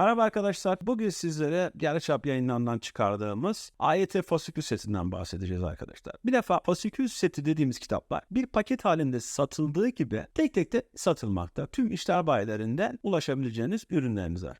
Merhaba arkadaşlar. Bugün sizlere yarıçap yayınlarından çıkardığımız AYT fasikül setinden bahsedeceğiz arkadaşlar. Bir defa fasikül seti dediğimiz kitaplar bir paket halinde satıldığı gibi tek tek de satılmakta. Tüm işler bayilerinden ulaşabileceğiniz ürünlerimiz var.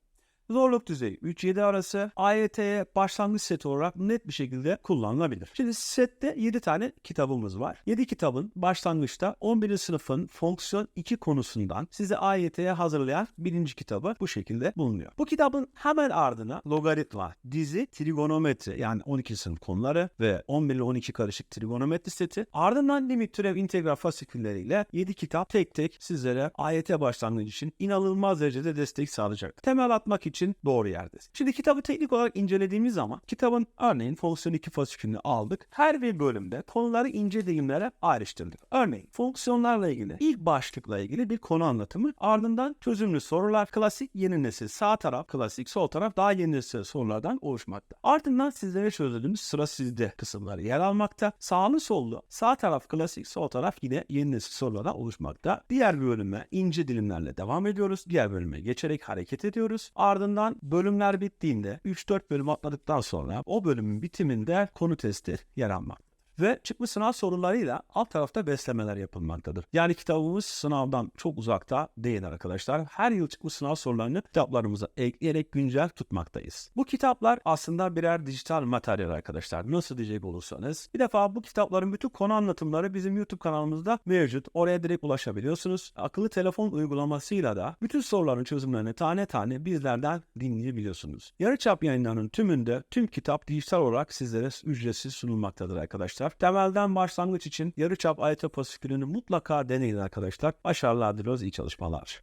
Zorluk düzeyi 3-7 arası AYT'ye başlangıç seti olarak net bir şekilde kullanılabilir. Şimdi sette 7 tane kitabımız var. 7 kitabın başlangıçta 11. sınıfın fonksiyon 2 konusundan size AYT'ye hazırlayan birinci kitabı bu şekilde bulunuyor. Bu kitabın hemen ardına logaritma, dizi, trigonometri yani 12 sınıf konuları ve 11 ile 12 karışık trigonometri seti. Ardından limit, türev, integral fasikülleriyle 7 kitap tek tek sizlere AYT başlangıcı için inanılmaz derecede destek sağlayacak. Temel atmak için doğru yerdesin. Şimdi kitabı teknik olarak incelediğimiz zaman kitabın örneğin fonksiyon 2 fasikülünü aldık. Her bir bölümde konuları ince dilimlere ayrıştırdık. Örneğin fonksiyonlarla ilgili ilk başlıkla ilgili bir konu anlatımı ardından çözümlü sorular klasik yeni nesil sağ taraf klasik sol taraf daha yeni nesil sorulardan oluşmakta. Ardından sizlere çözüldüğümüz sıra sizde kısımları yer almakta. Sağlı sollu sağ taraf klasik sol taraf yine yeni nesil sorulardan oluşmakta. Diğer bölüme ince dilimlerle devam ediyoruz. Diğer bölüme geçerek hareket ediyoruz. Ardından bölümler bittiğinde 3-4 bölüm atladıktan sonra o bölümün bitiminde konu testi yer almaktadır. Ve çıkmış sınav sorularıyla alt tarafta beslemeler yapılmaktadır. Yani kitabımız sınavdan çok uzakta değil arkadaşlar. Her yıl çıkmış sınav sorularını kitaplarımıza ekleyerek güncel tutmaktayız. Bu kitaplar aslında birer dijital materyal arkadaşlar. Nasıl diyecek olursanız. Bir defa bu kitapların bütün konu anlatımları bizim YouTube kanalımızda mevcut. Oraya direkt ulaşabiliyorsunuz. Akıllı telefon uygulamasıyla da bütün soruların çözümlerini tane tane bizlerden dinleyebiliyorsunuz. Yarıçap yayınlarının tümünde tüm kitap dijital olarak sizlere ücretsiz sunulmaktadır arkadaşlar. Temelden başlangıç için yarıçap AYT fasikülünü mutlaka deneyin arkadaşlar. Başarılar diliyoruz, iyi çalışmalar.